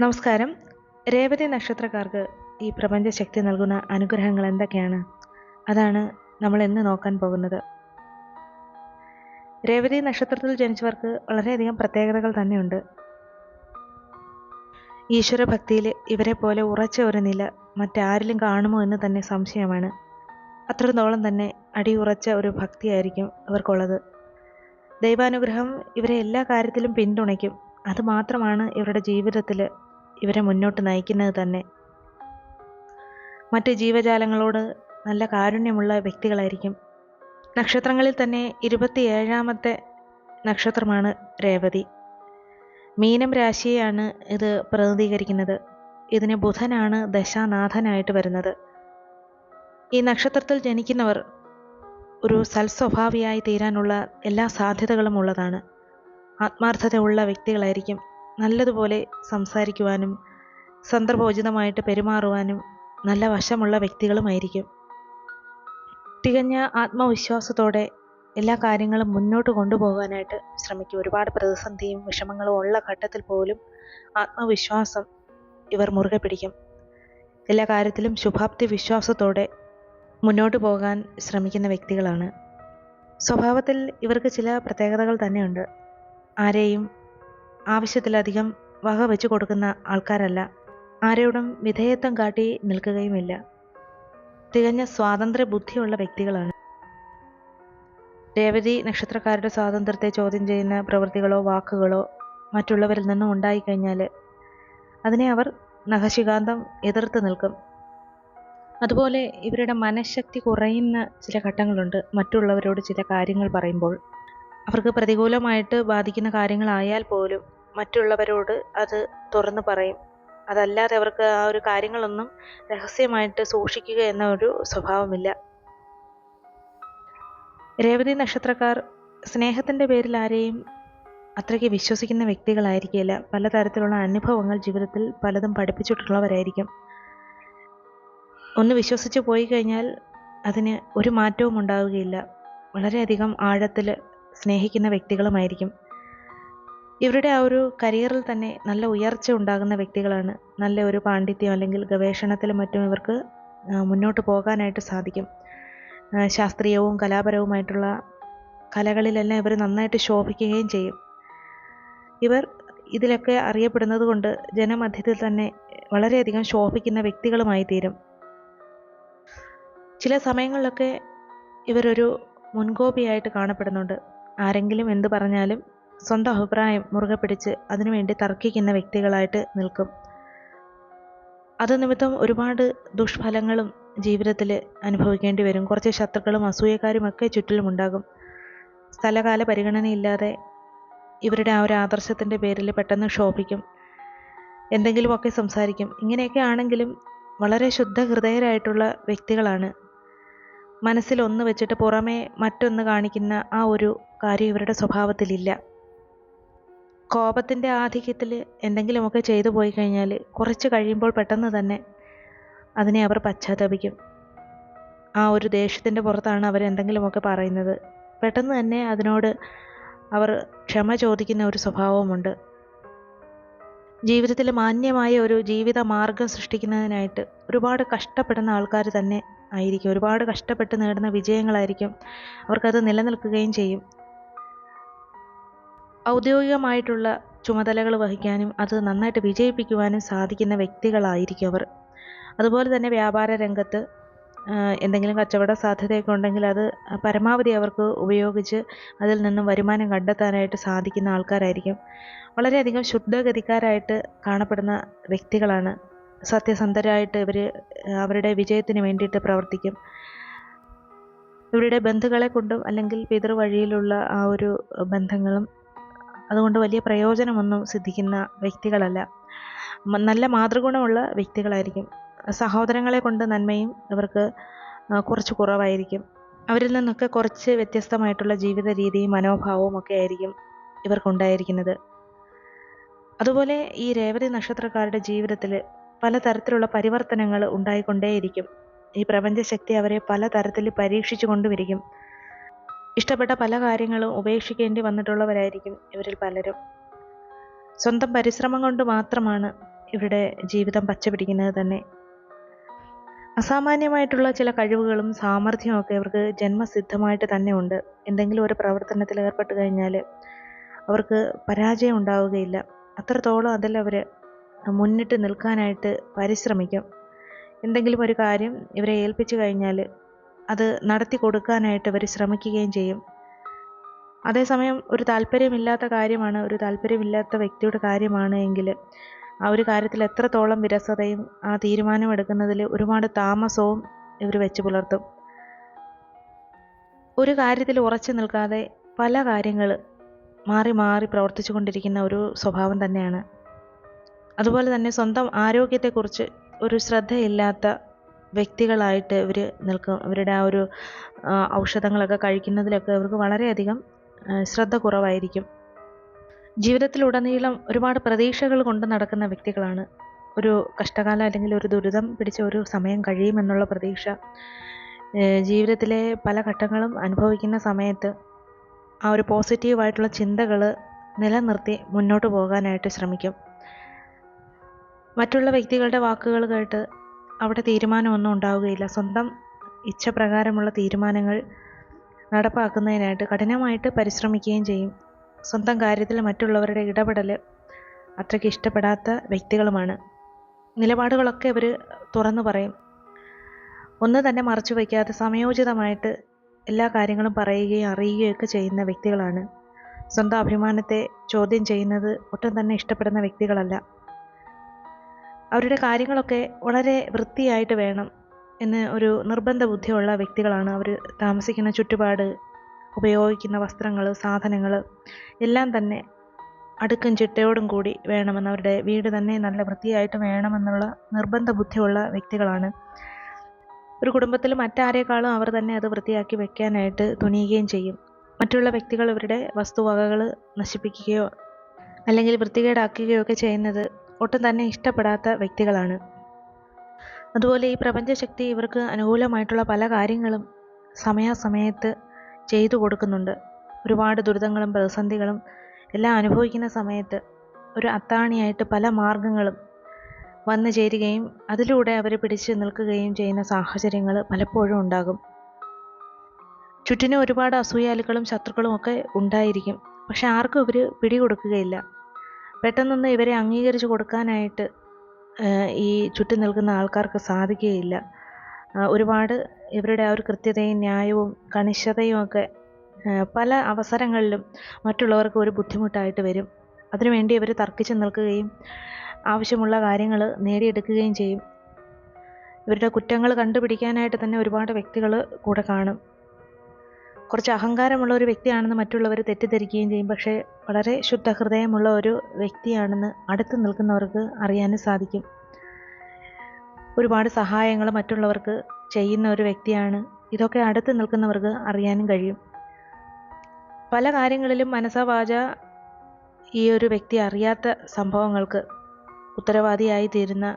നമസ്കാരം. രേവതി നക്ഷത്രക്കാർക്ക് ഈ പ്രപഞ്ച ശക്തി നൽകുന്ന അനുഗ്രഹങ്ങൾ എന്തൊക്കെയാണ്? അതാണ് നമ്മൾ ഇന്ന് നോക്കാൻ പോകുന്നത്. രേവതി നക്ഷത്രത്തിൽ ജനിച്ചവർക്ക് വളരെയധികം പ്രത്യേകതകൾ തന്നെയുണ്ട്. ഈശ്വരഭക്തിയിൽ ഇവരെ പോലെ ഉറച്ച ഒരു നില മറ്റാരിലും കാണുമോ എന്ന് തന്നെ സംശയമാണ്. അത്രത്തോളം തന്നെ അടിയുറച്ച ഒരു ഭക്തിയായിരിക്കും ഇവർക്കുള്ളത് ദൈവാനുഗ്രഹം ഇവരെ എല്ലാ കാര്യത്തിലും പിന്തുണയ്ക്കും. അതുമാത്രമാണ് ഇവരുടെ ജീവിതത്തിൽ ഇവരെ മുന്നോട്ട് നയിക്കുന്നത് തന്നെ. മറ്റ് ജീവജാലങ്ങളോട് നല്ല കാരുണ്യമുള്ള വ്യക്തികളായിരിക്കും. നക്ഷത്രങ്ങളിൽ തന്നെ ഇരുപത്തിയേഴാമത്തെ നക്ഷത്രമാണ് രേവതി. മീനം രാശിയെയാണ് ഇത് പ്രതിനിധീകരിക്കുന്നത്. ഇതിന് ബുധനാണ് ദശാനാഥനായിട്ട് വരുന്നത്. ഈ നക്ഷത്രത്തിൽ ജനിക്കുന്നവർ ഒരു സൽസ്വഭാവിയായി തീരാനുള്ള എല്ലാ സാധ്യതകളും ഉള്ളതാണ്. ആത്മാർത്ഥതയുള്ള വ്യക്തികളായിരിക്കും നല്ലതുപോലെ സംസാരിക്കുവാനും സന്ദർഭോചിതമായിട്ട് പെരുമാറുവാനും നല്ല വശമുള്ള വ്യക്തികളുമായിരിക്കും. തികഞ്ഞ ആത്മവിശ്വാസത്തോടെ എല്ലാ കാര്യങ്ങളും മുന്നോട്ട് കൊണ്ടുപോകാനായിട്ട് ശ്രമിക്കും. ഒരുപാട് പ്രതിസന്ധിയും വിഷമങ്ങളും ഉള്ള ഘട്ടത്തിൽ പോലും ആത്മവിശ്വാസം ഇവർ മുറുകെ പിടിക്കും. എല്ലാ കാര്യത്തിലും ശുഭാപ്തി വിശ്വാസത്തോടെ മുന്നോട്ട് പോകാൻ ശ്രമിക്കുന്ന വ്യക്തികളാണ്. സ്വഭാവത്തിൽ ഇവർക്ക് ചില പ്രത്യേകതകൾ തന്നെയുണ്ട്. ആരെയും ആവശ്യത്തിലധികം വക വെച്ച് കൊടുക്കുന്ന ആൾക്കാരല്ല. ആരോടും വിധേയത്വം കാട്ടി നിൽക്കുകയുമില്ല. തികഞ്ഞ സ്വാതന്ത്ര്യ ബുദ്ധിയുള്ള വ്യക്തികളാണ്. രേവതി നക്ഷത്രക്കാരുടെ സ്വാതന്ത്ര്യത്തെ ചോദ്യം ചെയ്യുന്ന പ്രവൃത്തികളോ വാക്കുകളോ മറ്റുള്ളവരിൽ നിന്നും ഉണ്ടായിക്കഴിഞ്ഞാൽ അതിനെ അവർ നഖശികാന്തം എതിർത്ത് നിൽക്കും. അതുപോലെ ഇവരുടെ മനഃശക്തി കുറയുന്ന ചില ഘട്ടങ്ങളുണ്ട്. മറ്റുള്ളവരോട് ചില കാര്യങ്ങൾ പറയുമ്പോൾ അവർക്ക് പ്രതികൂലമായിട്ട് ബാധിക്കുന്ന കാര്യങ്ങളായാൽ പോലും മറ്റുള്ളവരോട് അത് തുറന്നു പറയും. അതല്ലാതെ അവർക്ക് ആ ഒരു കാര്യങ്ങളൊന്നും രഹസ്യമായിട്ട് സൂക്ഷിക്കുക എന്ന ഒരു സ്വഭാവമില്ല. രേവതി നക്ഷത്രക്കാർ സ്നേഹത്തിന്റെ പേരിൽ ആരെയും അത്രയ്ക്ക് വിശ്വസിക്കുന്ന വ്യക്തികളായിരിക്കില്ല. പലതരത്തിലുള്ള അനുഭവങ്ങൾ ജീവിതത്തിൽ പലതും പഠിപ്പിച്ചിട്ടുള്ളവരായിരിക്കും. ഒന്ന് വിശ്വസിച്ച് പോയി കഴിഞ്ഞാൽ അതിന് ഒരു മാറ്റവും ഉണ്ടാവുകയില്ല. വളരെയധികം ആഴത്തിൽ സ്നേഹിക്കുന്ന വ്യക്തികളുമായിരിക്കും. ഇവരുടെ ആ ഒരു കരിയറിൽ തന്നെ നല്ല ഉയർച്ച ഉണ്ടാകുന്ന വ്യക്തികളാണ്. നല്ല ഒരു പാണ്ഡിത്യം അല്ലെങ്കിൽ ഗവേഷണത്തിലും മറ്റും ഇവർക്ക് മുന്നോട്ട് പോകാനായിട്ട് സാധിക്കും. ശാസ്ത്രീയവും കലാപരവുമായിട്ടുള്ള കലകളിലെല്ലാം ഇവർ നന്നായിട്ട് ശോഭിക്കുകയും ചെയ്യും. ഇവർ ഇതിലൊക്കെ അറിയപ്പെടുന്നത് കൊണ്ട് ജനമധ്യത്തിൽ തന്നെ വളരെയധികം ശോഭിക്കുന്ന വ്യക്തികളുമായി തീരും. ചില സമയങ്ങളിലൊക്കെ ഇവരൊരു മുൻകോപിയായിട്ട് കാണപ്പെടുന്നുണ്ട്. ആരെങ്കിലും എന്ത് പറഞ്ഞാലും സ്വന്തം അഭിപ്രായം മുറുകെ പിടിച്ച് അതിനുവേണ്ടി തർക്കിക്കുന്ന വ്യക്തികളായിട്ട് നിൽക്കും. അത് നിമിത്തം ഒരുപാട് ദുഷ്ഫലങ്ങളും ജീവിതത്തിൽ അനുഭവിക്കേണ്ടി വരും. കുറച്ച് ശത്രുക്കളും അസൂയക്കാരും ഒക്കെ ചുറ്റിലുമുണ്ടാകും സ്ഥലകാല പരിഗണനയില്ലാതെ ഇവരുടെ ആ ഒരു ആദർശത്തിന്റെ പേരിൽ പെട്ടെന്ന് ക്ഷോഭിക്കും. എന്തെങ്കിലുമൊക്കെ സംസാരിക്കും. ഇങ്ങനെയൊക്കെ ആണെങ്കിലും വളരെ ശുദ്ധ ഹൃദയരായിട്ടുള്ള വ്യക്തികളാണ്. മനസ്സിൽ ഒന്ന് വെച്ചിട്ട് പുറമേ മറ്റൊന്ന് കാണിക്കുന്ന ആ ഒരു കാര്യം ഇവരുടെ സ്വഭാവത്തിലില്ല. കോപത്തിന്റെ ആധിക്യത്തിൽ എന്തെങ്കിലുമൊക്കെ ചെയ്തു പോയി കഴിഞ്ഞാൽ കുറച്ച് കഴിയുമ്പോൾ പെട്ടെന്ന് തന്നെ അതിനെ അവർ പശ്ചാത്തപിക്കും. ആ ഒരു ദേഷ്യത്തിന്റെ പുറത്താണ് അവർ എന്തെങ്കിലുമൊക്കെ പറയുന്നത്. പെട്ടെന്ന് തന്നെ അതിനോട് അവർ ക്ഷമ ചോദിക്കുന്ന ഒരു സ്വഭാവമുണ്ട് ജീവിതത്തിൽ മാന്യമായ ഒരു ജീവിത മാർഗം സൃഷ്ടിക്കുന്നതിനായിട്ട് ഒരുപാട് കഷ്ടപ്പെടുന്ന ആൾക്കാർ തന്നെ ആയിരിക്കും. ഒരുപാട് കഷ്ടപ്പെട്ട് നേടുന്ന വിജയങ്ങളായിരിക്കും അവർക്കത് നിലനിൽക്കുകയും ചെയ്യും. ഔദ്യോഗികമായിട്ടുള്ള ചുമതലകൾ വഹിക്കാനും അത് നന്നായിട്ട് വിജയിപ്പിക്കുവാനും സാധിക്കുന്ന വ്യക്തികളായിരിക്കും അവർ. അതുപോലെ തന്നെ വ്യാപാര രംഗത്ത് എന്തെങ്കിലും കച്ചവട സാധ്യതയൊക്കെ ഉണ്ടെങ്കിൽ അത് പരമാവധി അവർക്ക് ഉപയോഗിച്ച് അതിൽ നിന്നും വരുമാനം കണ്ടെത്താനായിട്ട് സാധിക്കുന്ന ആൾക്കാരായിരിക്കും. വളരെയധികം ശുദ്ധഗതിക്കാരായിട്ട് കാണപ്പെടുന്ന വ്യക്തികളാണ്. സത്യസന്ധരായിട്ട് ഇവർ അവരുടെ വിജയത്തിന് വേണ്ടിയിട്ട് പ്രവർത്തിക്കും. ഇവരുടെ ബന്ധുക്കളെ കൊണ്ടും അല്ലെങ്കിൽ പിതൃവഴിയിലുള്ള ആ ഒരു ബന്ധങ്ങളും അതുകൊണ്ട് വലിയ പ്രയോജനമൊന്നും സിദ്ധിക്കുന്ന വ്യക്തികളല്ല. നല്ല മാതൃഗുണമുള്ള വ്യക്തികളായിരിക്കും. സഹോദരങ്ങളെ കൊണ്ട് നന്മയും ഇവർക്ക് കുറച്ച് കുറവായിരിക്കും. അവരിൽ നിന്നൊക്കെ കുറച്ച് വ്യത്യസ്തമായിട്ടുള്ള ജീവിത രീതിയും മനോഭാവവും ഒക്കെ ആയിരിക്കും ഇവർക്കുണ്ടായിരിക്കുന്നത്. അതുപോലെ ഈ രേവതി നക്ഷത്രക്കാരുടെ ജീവിതത്തിൽ പലതരത്തിലുള്ള പരിവർത്തനങ്ങൾ ഉണ്ടായിക്കൊണ്ടേയിരിക്കും. ഈ പ്രപഞ്ചശക്തി അവരെ പലതരത്തിൽ പരീക്ഷിച്ചു കൊണ്ടുവരിക്കും ഇഷ്ടപ്പെട്ട പല കാര്യങ്ങളും ഉപേക്ഷിക്കേണ്ടി വന്നിട്ടുള്ളവരായിരിക്കും ഇവരിൽ പലരും. സ്വന്തം പരിശ്രമം കൊണ്ട് മാത്രമാണ് ഇവരുടെ ജീവിതം പച്ചപിടിക്കുന്നത് തന്നെ. അസാമാന്യമായിട്ടുള്ള ചില കഴിവുകളും സാമർഥ്യമൊക്കെ ഇവർക്ക് ജന്മസിദ്ധമായിട്ട് തന്നെ ഉണ്ട്. എന്തെങ്കിലും ഒരു പ്രവർത്തനത്തിൽ ഏർപ്പെട്ട് കഴിഞ്ഞാൽ അവർക്ക് പരാജയം ഉണ്ടാവുകയില്ല. അത്രത്തോളം അതിൽ അവർ മുന്നിട്ട് നിൽക്കാനായിട്ട് പരിശ്രമിക്കും. എന്തെങ്കിലും ഒരു കാര്യം ഇവരെ ഏൽപ്പിച്ചു കഴിഞ്ഞാൽ അത് നടത്തി കൊടുക്കാനായിട്ട് അവർ ശ്രമിക്കുകയും ചെയ്യും. അതേസമയം ഒരു താല്പര്യമില്ലാത്ത കാര്യമാണ് ഒരു താല്പര്യമില്ലാത്ത വ്യക്തിയുടെ കാര്യമാണ് എങ്കിൽ ആ ഒരു കാര്യത്തിൽ എത്രത്തോളം വിരസതയും ആ തീരുമാനമെടുക്കുന്നതിൽ ഒരുപാട് താമസവും ഇവർ വെച്ച് പുലർത്തും. ഒരു കാര്യത്തിൽ ഉറച്ചു നിൽക്കാതെ പല കാര്യങ്ങൾ മാറി മാറി പ്രവർത്തിച്ചു കൊണ്ടിരിക്കുന്ന ഒരു സ്വഭാവം തന്നെയാണ്. അതുപോലെ തന്നെ സ്വന്തം ആരോഗ്യത്തെക്കുറിച്ച് ഒരു ശ്രദ്ധയില്ലാത്ത വ്യക്തികളായിട്ട് ഇവർ നിൽക്കും. ഇവരുടെ ആ ഒരു ഔഷധങ്ങളൊക്കെ കഴിക്കുന്നതിലൊക്കെ ഇവർക്ക് വളരെയധികം ശ്രദ്ധ കുറവായിരിക്കും. ജീവിതത്തിലുടനീളം ഒരുപാട് പ്രതീക്ഷകൾ കൊണ്ട് നടക്കുന്ന വ്യക്തികളാണ്. ഒരു കഷ്ടകാലം അല്ലെങ്കിൽ ഒരു ദുരിതം പിടിച്ച ഒരു സമയം കഴിയുമെന്നുള്ള പ്രതീക്ഷ. ജീവിതത്തിലെ പല ഘട്ടങ്ങളും അനുഭവിക്കുന്ന സമയത്ത് ആ ഒരു പോസിറ്റീവായിട്ടുള്ള ചിന്തകൾ നിലനിർത്തി മുന്നോട്ട് പോകാനായിട്ട് ശ്രമിക്കും. മറ്റുള്ള വ്യക്തികളുടെ വാക്കുകൾ കേട്ട് അവിടെ തീരുമാനമൊന്നും ഉണ്ടാവുകയില്ല. സ്വന്തം ഇച്ഛപ്രകാരമുള്ള തീരുമാനങ്ങൾ നടപ്പാക്കുന്നതിനായിട്ട് കഠിനമായിട്ട് പരിശ്രമിക്കുകയും ചെയ്യും. സ്വന്തം കാര്യത്തിൽ മറ്റുള്ളവരുടെ ഇടപെടൽ അത്രയ്ക്ക് ഇഷ്ടപ്പെടാത്ത വ്യക്തികളുമാണ്. നിലപാടുകളൊക്കെ അവർ തുറന്നു പറയും. ഒന്ന് തന്നെ മറച്ചു വയ്ക്കാതെ സമയോചിതമായിട്ട് എല്ലാ കാര്യങ്ങളും പറയുകയും അറിയുകയൊക്കെ ചെയ്യുന്ന വ്യക്തികളാണ്. സ്വന്തം അഭിമാനത്തെ ചോദ്യം ചെയ്യുന്നത് ഒട്ടും തന്നെ ഇഷ്ടപ്പെടുന്ന വ്യക്തികളല്ല. അവരുടെ കാര്യങ്ങളൊക്കെ വളരെ വൃത്തിയായിട്ട് വേണം എന്ന് ഒരു നിർബന്ധ ബുദ്ധിയുള്ള വ്യക്തികളാണ് അവർ താമസിക്കുന്ന ചുറ്റുപാട് ഉപയോഗിക്കുന്ന വസ്ത്രങ്ങൾ സാധനങ്ങൾ എല്ലാം തന്നെ അടുക്കും ചിട്ടയോടും കൂടി വേണമെന്ന് അവരുടെ വീട് തന്നെ നല്ല വൃത്തിയായിട്ട് വേണമെന്നുള്ള നിർബന്ധ ബുദ്ധിയുള്ള വ്യക്തികളാണ്. ഒരു കുടുംബത്തിൽ മറ്റാരേക്കാളും അവർ തന്നെ അത് വൃത്തിയാക്കി വെക്കാനായിട്ട് തുനിയുകയും ചെയ്യും. മറ്റുള്ള വ്യക്തികൾ ഇവരുടെ വസ്തുവകകൾ നശിപ്പിക്കുകയോ അല്ലെങ്കിൽ വൃത്തികേടാക്കുകയോ ഒക്കെ ചെയ്യുന്നത് ഒട്ടും തന്നെ ഇഷ്ടപ്പെടാത്ത വ്യക്തികളാണ്. അതുപോലെ ഈ പ്രപഞ്ചശക്തി ഇവർക്ക് അനുകൂലമായിട്ടുള്ള പല കാര്യങ്ങളും സമയാസമയത്ത് ചെയ്തു കൊടുക്കുന്നുണ്ട്. ഒരുപാട് ദുരിതങ്ങളും പ്രതിസന്ധികളും എല്ലാം അനുഭവിക്കുന്ന സമയത്ത് ഒരു അത്താണിയായിട്ട് പല മാർഗങ്ങളും വന്നു ചേരുകയും അതിലൂടെ അവർ പിടിച്ചു നിൽക്കുകയും ചെയ്യുന്ന സാഹചര്യങ്ങൾ പലപ്പോഴും ഉണ്ടാകും. ചുറ്റിനും ഒരുപാട് അസൂയാലുക്കളും ശത്രുക്കളും ഒക്കെ ഉണ്ടായിരിക്കും. പക്ഷെ ആർക്കും ഇവർ പിടികൊടുക്കുകയില്ല. പെട്ടെന്നൊന്നും ഇവരെ അംഗീകരിച്ചു കൊടുക്കാനായിട്ട് ഈ ചുറ്റി നിൽക്കുന്ന ആൾക്കാർക്ക് സാധിക്കുകയില്ല. ഒരുപാട് ഇവരുടെ ആ ഒരു കൃത്യതയും ന്യായവും കണിശതയും ഒക്കെ പല അവസരങ്ങളിലും മറ്റുള്ളവർക്ക് ഒരു ബുദ്ധിമുട്ടായിട്ട് വരും. അതിനുവേണ്ടി ഇവർ തർക്കിച്ച് നിൽക്കുകയും ആവശ്യമുള്ള കാര്യങ്ങൾ നേടിയെടുക്കുകയും ചെയ്യും. ഇവരുടെ കുറ്റങ്ങൾ കണ്ടുപിടിക്കാനായിട്ട് തന്നെ ഒരുപാട് വ്യക്തികൾ കൂടെ കാണും. കുറച്ച് അഹങ്കാരമുള്ള ഒരു വ്യക്തിയാണെന്ന് മറ്റുള്ളവർ തെറ്റിദ്ധരിക്കുകയും ചെയ്യും. പക്ഷേ വളരെ ശുദ്ധ ഹൃദയമുള്ള ഒരു വ്യക്തിയാണെന്ന് അടുത്ത് നിൽക്കുന്നവർക്ക് അറിയാനും സാധിക്കും. ഒരുപാട് സഹായങ്ങൾ മറ്റുള്ളവർക്ക് ചെയ്യുന്ന ഒരു വ്യക്തിയാണ്. ഇതൊക്കെ അടുത്ത് നിൽക്കുന്നവർക്ക് അറിയാനും കഴിയും. പല കാര്യങ്ങളിലും മനസാവാച വാച ഈ ഒരു വ്യക്തി അറിയാത്ത സംഭവങ്ങൾക്ക് ഉത്തരവാദിയായി തീരുന്ന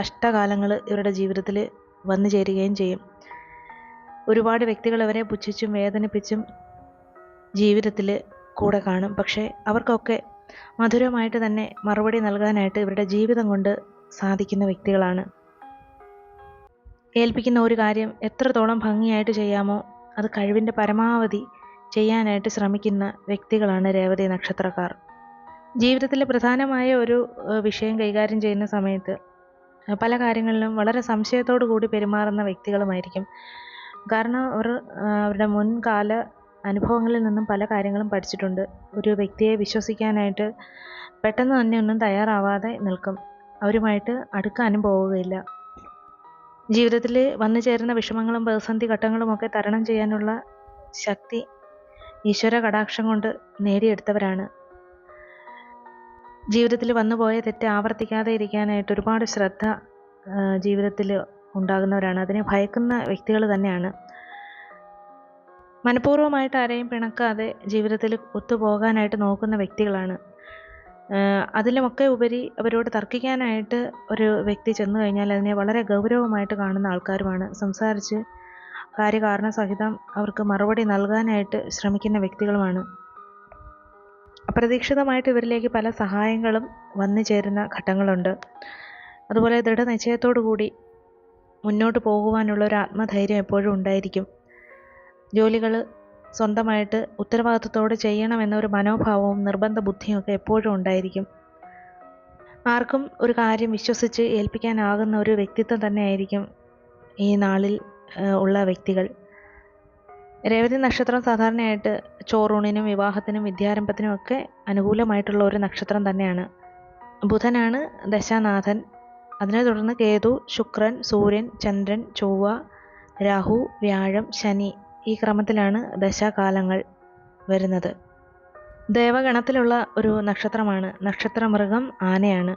കഷ്ടകാലങ്ങൾ ഇവരുടെ ജീവിതത്തിൽ വന്നു ചേരുകയും ചെയ്യും. ഒരുപാട് വ്യക്തികൾ അവരെ പുച്ഛിച്ചും വേദനിപ്പിച്ചും ജീവിതത്തിൽ കൂടെ കാണും. പക്ഷേ അവർക്കൊക്കെ മധുരമായിട്ട് തന്നെ മറുപടി നൽകാനായിട്ട് ഇവരുടെ ജീവിതം കൊണ്ട് സാധിക്കുന്ന വ്യക്തികളാണ്. ഏൽപ്പിക്കുന്ന ഒരു കാര്യം എത്രത്തോളം ഭംഗിയായിട്ട് ചെയ്യാമോ അത് കഴിവിന്റെ പരമാവധി ചെയ്യാനായിട്ട് ശ്രമിക്കുന്ന വ്യക്തികളാണ് രേവതി നക്ഷത്രക്കാർ. ജീവിതത്തിലെ പ്രധാനമായ ഒരു വിഷയം കൈകാര്യം ചെയ്യുന്ന സമയത്ത് പല കാര്യങ്ങളിലും വളരെ സംശയത്തോടു കൂടി പെരുമാറുന്ന വ്യക്തികളുമായിരിക്കും കാരണം അവർ അവരുടെ മുൻകാല അനുഭവങ്ങളിൽ നിന്നും പല കാര്യങ്ങളും പഠിച്ചിട്ടുണ്ട്. ഒരു വ്യക്തിയെ വിശ്വസിക്കാനായിട്ട് പെട്ടെന്ന് തന്നെ ഒന്നും തയ്യാറാവാതെ നിൽക്കും. അവരുമായിട്ട് അടുക്കാനും പോവുകയില്ല. ജീവിതത്തിൽ വന്നു ചേരുന്ന വിഷമങ്ങളും പ്രതിസന്ധി ഘട്ടങ്ങളുമൊക്കെ തരണം ചെയ്യാനുള്ള ശക്തി ഈശ്വര കടാക്ഷം കൊണ്ട് നേടിയെടുത്തവരാണ്. ജീവിതത്തിൽ വന്നുപോയ തെറ്റ് ആവർത്തിക്കാതെ ഇരിക്കാനായിട്ട് ഒരുപാട് ശ്രദ്ധ ജീവിതത്തിൽ ഉണ്ടാകുന്നവരാണ്. അതിനെ ഭയക്കുന്ന വ്യക്തികൾ തന്നെയാണ്. മനഃപൂർവമായിട്ട് ആരെയും പിണക്കാതെ ജീവിതത്തിൽ ഒത്തുപോകാനായിട്ട് നോക്കുന്ന വ്യക്തികളാണ്. അതിലുമൊക്കെ ഉപരി അവരോട് തർക്കിക്കാനായിട്ട് ഒരു വ്യക്തി ചെന്നു കഴിഞ്ഞാൽ അതിനെ വളരെ ഗൗരവമായിട്ട് കാണുന്ന ആൾക്കാരുമാണ്. സംസാരിച്ച് കാര്യകാരണ സഹിതം അവർക്ക് മറുപടി നൽകാനായിട്ട് ശ്രമിക്കുന്ന വ്യക്തികളുമാണ്. അപ്രതീക്ഷിതമായിട്ട് ഇവരിലേക്ക് പല സഹായങ്ങളും വന്നു ചേരുന്ന ഘട്ടങ്ങളുണ്ട്. അതുപോലെ ദൃഢനിശ്ചയത്തോടു കൂടി മുന്നോട്ട് പോകുവാനുള്ള ഒരു ആത്മധൈര്യം എപ്പോഴും ഉണ്ടായിരിക്കും. ജോലികൾ സ്വന്തമായിട്ട് ഉത്തരവാദിത്വത്തോടെ ചെയ്യണമെന്നൊരു മനോഭാവവും നിർബന്ധ ബുദ്ധിയും എപ്പോഴും ഉണ്ടായിരിക്കും. ആർക്കും ഒരു കാര്യം വിശ്വസിച്ച് ഏൽപ്പിക്കാനാകുന്ന ഒരു വ്യക്തിത്വം തന്നെയായിരിക്കും ഈ നാളിൽ ഉള്ള വ്യക്തികൾ. രേവതി നക്ഷത്രം സാധാരണയായിട്ട് ചോറൂണിനും വിവാഹത്തിനും വിദ്യാരംഭത്തിനും ഒക്കെ അനുകൂലമായിട്ടുള്ള ഒരു നക്ഷത്രം തന്നെയാണ്. ബുധനാണ് ദശാനാഥൻ. അതിനെ തുടർന്ന് കേതു ശുക്രൻ സൂര്യൻ ചന്ദ്രൻ ചൊവ്വ രാഹു വ്യാഴം ശനി ഈ ക്രമത്തിലാണ് ദശാകാലങ്ങൾ വരുന്നത്. ദേവഗണത്തിലുള്ള ഒരു നക്ഷത്രമാണ് നക്ഷത്രമൃഗം ആനയാണ്.